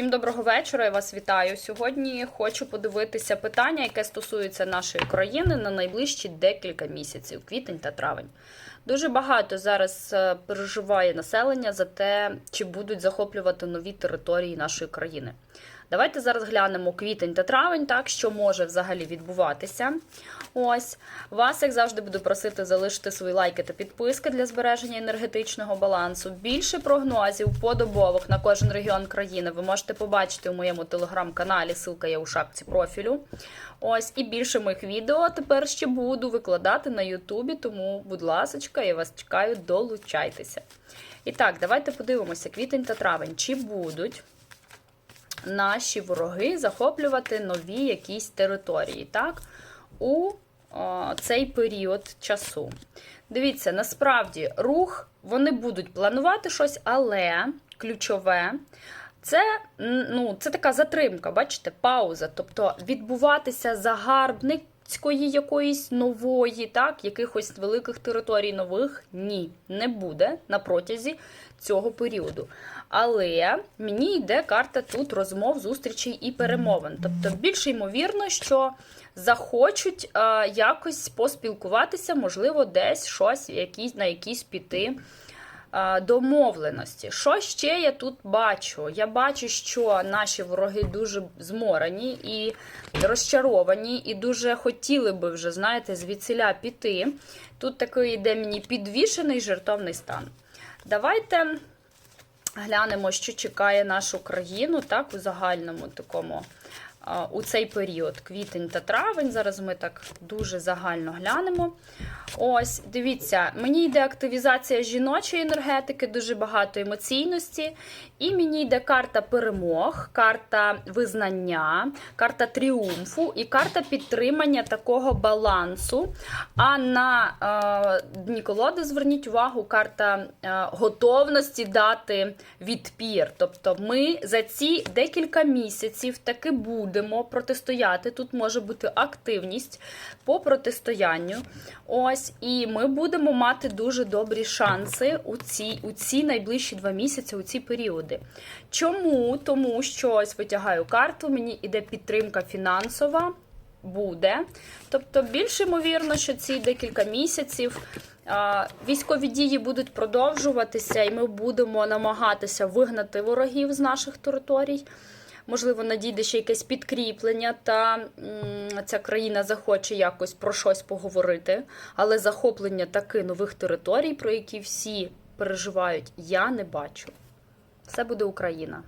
Всім доброго вечора, я вас вітаю. Сьогодні хочу подивитися питання, яке стосується нашої країни на найближчі декілька місяців, квітень та травень. Дуже багато зараз е, переживає населення за те, чи будуть захоплювати нові території нашої країни. Давайте зараз глянемо квітень та травень, так що може взагалі відбуватися. Ось вас, як завжди, буду просити залишити свої лайки та підписки для збереження енергетичного балансу. Більше прогнозів подобових на кожен регіон країни ви можете побачити у моєму телеграм-каналі. Ссылка є у шапці профілю. Ось і більше моїх відео тепер ще буду викладати на Ютубі. Тому, будь ласка, я вас чекаю, долучайтеся. І так, давайте подивимося: квітень та травень. Чи будуть наші вороги захоплювати нові якісь території, так? У о, цей період часу. Дивіться, насправді рух вони будуть планувати щось, але ключове це, ну, це така затримка, бачите, пауза. Тобто відбуватися загарбницької якоїсь нової, так, якихось великих територій нових ні, не буде на протязі цього періоду. Але мені йде карта тут розмов, зустрічей і перемовин. Тобто, більш ймовірно, що захочуть якось поспілкуватися, можливо, десь щось якісь, на якісь піти домовленості. Що ще я тут бачу? Я бачу, що наші вороги дуже зморані і розчаровані, і дуже хотіли би вже, знаєте, звідсіля піти. Тут такий йде мені підвішений жертовний стан. Давайте глянемо, що чекає нашу країну, так, у загальному такому. У цей період квітень та травень. Зараз ми так дуже загально глянемо. Ось, дивіться, мені йде активізація жіночої енергетики, дуже багато емоційності. І мені йде карта перемог, карта визнання, карта тріумфу і карта підтримання такого балансу. А на е, дні колоди, зверніть увагу, карта е, готовності дати відпір. Тобто ми за ці декілька місяців таки будемо протистояти. Тут може бути активність по протистоянню. Ось, і ми будемо мати дуже добрі шанси у ці, у ці найближчі два місяці, у ці періоди. Чому? Тому що ось витягаю карту, мені іде підтримка фінансова. Буде. Тобто, більш ймовірно, що ці декілька місяців військові дії будуть продовжуватися, і ми будемо намагатися вигнати ворогів з наших територій. Можливо, надійде ще якесь підкріплення, та ця країна захоче якось про щось поговорити. Але захоплення таки нових територій, про які всі переживають, я не бачу. Це буде Україна.